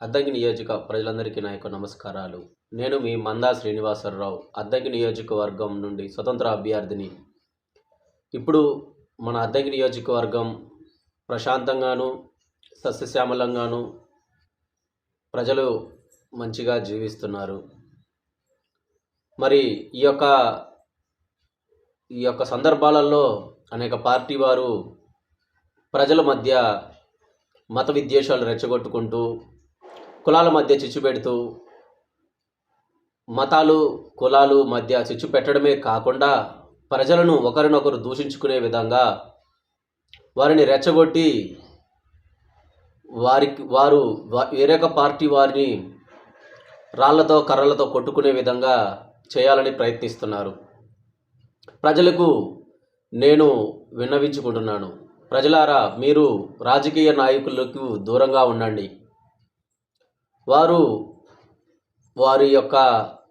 అద్దంకి నియోజక ప్రజలందరికీ నా యొక్క నమస్కారాలు. నేను మీ మందా శ్రీనివాసరావు అద్దంకి నియోజకవర్గం నుండి స్వతంత్ర అభ్యర్థిని. ఇప్పుడు మన అద్దంకి నియోజకవర్గం ప్రశాంతంగాను సస్యశ్యామలంగాను ప్రజలు మంచిగా జీవిస్తున్నారు. మరి ఈ యొక్క ఈ యొక్క సందర్భాలలో అనేక పార్టీ వారు ప్రజల మధ్య మత విద్వేషాలు రెచ్చగొట్టుకుంటూ కులాల మధ్య చిచ్చు పెడుతూ మతాలు కులాలు మధ్య చిచ్చు పెట్టడమే కాకుండా ప్రజలను ఒకరినొకరు దూషించుకునే విధంగా వారిని రెచ్చగొట్టి వారికి వారు వేరొక పార్టీ వారిని రాళ్ళతో కర్రలతో కొట్టుకునే విధంగా చేయాలని ప్రయత్నిస్తున్నారు. ప్రజలకు నేను విన్నవించుకుంటున్నాను. ప్రజలారా మీరు రాజకీయ నాయకులకు దూరంగా ఉండండి. వారు వారి యొక్క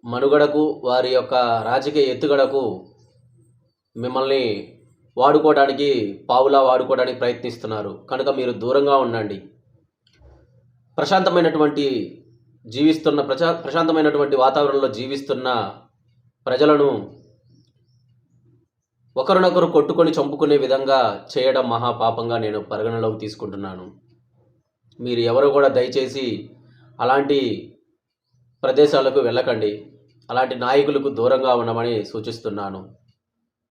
మనుగడకు వారి యొక్క రాజకీయ ఎత్తుగడకు మిమ్మల్ని వాడుకోవడానికి పావులా వాడుకోవడానికి ప్రయత్నిస్తున్నారు. కనుక మీరు దూరంగా ఉండండి. ప్రశాంతమైనటువంటి జీవిస్తున్న ప్రశా ప్రశాంతమైనటువంటి వాతావరణంలో జీవిస్తున్న ప్రజలను ఒకరినొకరు కొట్టుకొని చంపుకునే విధంగా చేయడం మహాపాపంగా నేను పరిగణలోకి తీసుకుంటున్నాను. మీరు ఎవరు కూడా దయచేసి అలాంటి ప్రదేశాలకు వెళ్ళకండి. అలాంటి నాయకులకు దూరంగా ఉండమని సూచిస్తున్నాను.